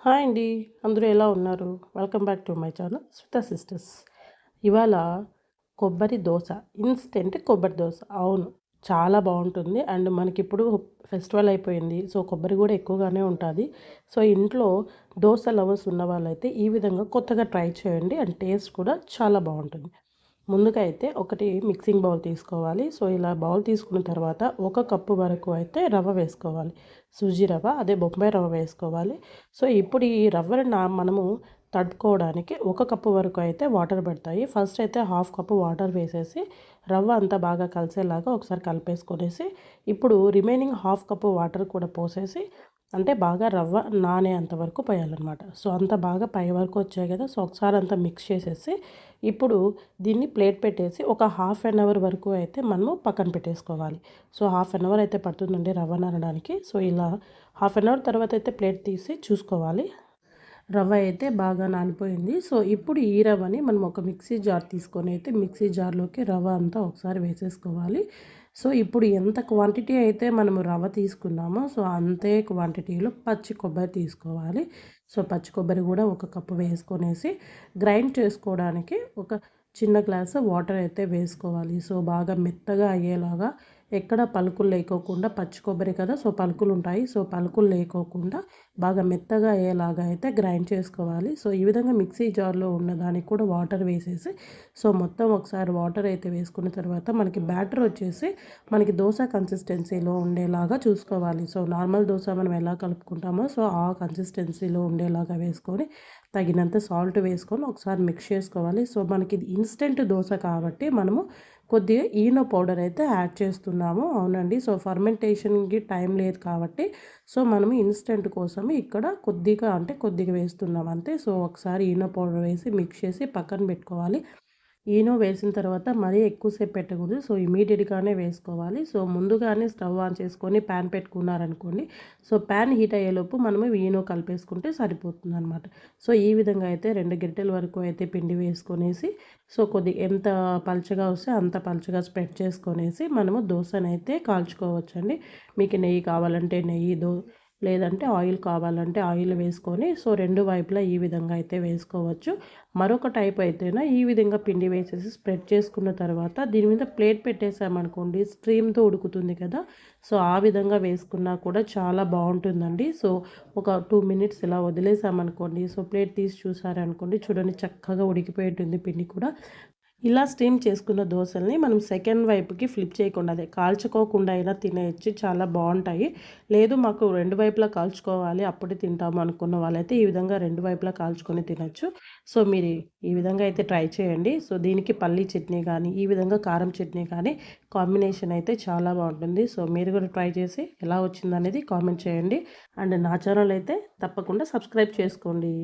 Hi అండి. అందరూ ఎలా ఉన్నారు? Welcome back to my channel Smitha sisters. ఇవాళ కొబ్బరి దోశ ఇన్స్టెంట్ కొబ్బరి దోశ. అవును చాలా బాగుంటుంది. అండ్ మనకి ఇప్పుడు ఫెస్టివల్ అయిపోయింది సో కొబ్బరి కూడా ఎక్కువగానే ఉంటుంది. సో ఇంట్లో దోశ లవర్స్ ఉన్న వాళ్ళైతే ఈ విధంగా కొత్తగా ట్రై చేయండి. అండ్ టేస్ట్ కూడా చాలా బాగుంటుంది. ముందుగా అయితే ఒకటి మిక్సింగ్ బౌల్ తీసుకోవాలి. సో ఇలా బౌల్ తీసుకున్న తర్వాత ఒక కప్పు వరకు అయితే రవ్వ వేసుకోవాలి. సూజీ రవ్వ అదే బొంబాయి రవ్వ వేసుకోవాలి. సో ఇప్పుడు ఈ రవ్వని మనము తడుపుకోవడానికి ఒక కప్పు వరకు అయితే వాటర్ పెడతాయి. ఫస్ట్ అయితే హాఫ్ కప్పు వాటర్ వేసేసి రవ్వ అంతా బాగా కలిసేలాగా ఒకసారి కలిపేసుకొనేసి ఇప్పుడు రిమైనింగ్ హాఫ్ కప్పు వాటర్ కూడా పోసేసి అంటే బాగా రవ్వ నానే అంతవరకు పోయాలన్నమాట. సో అంత బాగా పై వరకు వచ్చాయి కదా సో ఒకసారి అంతా మిక్స్ చేసేసి ఇప్పుడు దీన్ని ప్లేట్ పెట్టేసి ఒక హాఫ్ అన్ అవర్ వరకు అయితే మనము పక్కన పెట్టేసుకోవాలి. సో హాఫ్ అన్ అవర్ అయితే పడుతుందండి రవ్వ నానడానికి. సో ఇలా హాఫ్ అన్ అవర్ తర్వాత అయితే ప్లేట్ తీసి చూసుకోవాలి. రవ్వ అయితే బాగా నానిపోయింది. సో ఇప్పుడు ఈ రవ్వని మనం ఒక మిక్సీ జార్ తీసుకొని అయితే మిక్సీ జార్లోకి రవ్వ అంతా ఒకసారి వేసేసుకోవాలి. సో ఇప్పుడు ఎంత క్వాంటిటీ అయితే మనము రవ్వ తీసుకున్నామో సో అంతే క్వాంటిటీలో పచ్చి కొబ్బరి తీసుకోవాలి. సో పచ్చి కొబ్బరి కూడా ఒక కప్పు వేసుకొనేసి గ్రైండ్ చేసుకోవడానికి ఒక చిన్న గ్లాసు వాటర్ అయితే వేసుకోవాలి. సో బాగా మెత్తగా అయ్యేలాగా ఎక్కడ పలుకులు లేకోకుండా పచ్చి కొబ్బరి కదా సో పలుకులు ఉంటాయి. సో పలుకులు లేకోకుండా బాగా మెత్తగా అయ్యేలాగా అయితే గ్రైండ్ చేసుకోవాలి. సో ఈ విధంగా మిక్సీ జార్లో ఉన్నదానికి కూడా వాటర్ వేసేసి సో మొత్తం ఒకసారి వాటర్ అయితే వేసుకున్న తర్వాత మనకి బ్యాటర్ వచ్చేసి మనకి దోశ కన్సిస్టెన్సీలో ఉండేలాగా చూసుకోవాలి. సో నార్మల్ దోశ మనం ఎలా కలుపుకుంటామో సో ఆ కన్సిస్టెన్సీలో ఉండేలాగా వేసుకొని తగినంత సాల్ట్ వేసుకొని ఒకసారి మిక్స్ చేసుకోవాలి. సో మనకి ఇది ఇన్స్టెంట్ దోశ కాబట్టి మనము కొద్దిగా ఈనో పౌడర్ అయితే యాడ్ చేస్తున్నాము. అవునండి. సో ఫర్మెంటేషన్కి టైం లేదు కాబట్టి సో మనము ఇన్స్టెంట్ కోసం ఇక్కడ కొద్దిగా అంటే కొద్దిగా వేస్తున్నాం అంతే. సో ఒకసారి ఈనో పౌడర్ వేసి మిక్స్ చేసి పక్కన పెట్టుకోవాలి. ఈనో వేసిన తర్వాత మరీ ఎక్కువసేపు పెట్టకూడదు. సో ఇమీడియట్గానే వేసుకోవాలి. సో ముందుగానే స్టవ్ ఆన్ చేసుకొని ప్యాన్ పెట్టుకున్నారనుకోండి. సో ప్యాన్ హీట్ అయ్యేలోపు మనము ఈనో కలిపేసుకుంటే సరిపోతుంది అనమాట సో ఈ విధంగా అయితే రెండు గిట్టెల వరకు అయితే పిండి వేసుకొనేసి సో కొద్ది ఎంత పలచగా వస్తే అంత పలచగా స్ప్రెడ్ చేసుకొనేసి మనము దోశనైతే కాల్చుకోవచ్చండి. మీకు నెయ్యి కావాలంటే నెయ్యి దో లేదంటే ఆయిల్ కావాలంటే ఆయిల్ వేసుకొని సో రెండు వైపులా ఈ విధంగా అయితే వేసుకోవచ్చు. మరొక టైప్ అయితేనా ఈ విధంగా పిండి వేసేసి స్ప్రెడ్ చేసుకున్న తర్వాత దీని మీద ప్లేట్ పెట్టేసామనుకోండి స్ట్రీమ్తో ఉడుకుతుంది కదా. సో ఆ విధంగా వేసుకున్నా కూడా చాలా బాగుంటుందండి. సో ఒక టూ మినిట్స్ ఇలా వదిలేసామనుకోండి సో ప్లేట్ తీసి చూసారనుకోండి చూడండి చక్కగా ఉడికిపోయి ఉంటుంది పిండి కూడా. ఇలా స్టీమ్ చేసుకున్న దోశల్ని మనం సెకండ్ వైపుకి ఫ్లిప్ చేయకుండా అదే కాల్చుకోకుండా అయినా తినేయచ్చు. చాలా బాగుంటాయి. లేదు మాకు రెండు వైపులా కాల్చుకోవాలి అప్పుడే తింటాము అనుకున్న వాళ్ళైతే ఈ విధంగా రెండు వైపులా కాల్చుకొని తినచ్చు. సో మీరు ఈ విధంగా అయితే ట్రై చేయండి. సో దీనికి పల్లీ చట్నీ కానీ ఈ విధంగా కారం చట్నీ కానీ కాంబినేషన్ అయితే చాలా బాగుంటుంది. సో మీరు కూడా ట్రై చేసి ఎలా వచ్చిందనేది కామెంట్ చేయండి. అండ్ నా ఛానల్ అయితే తప్పకుండా సబ్స్క్రైబ్ చేసుకోండి.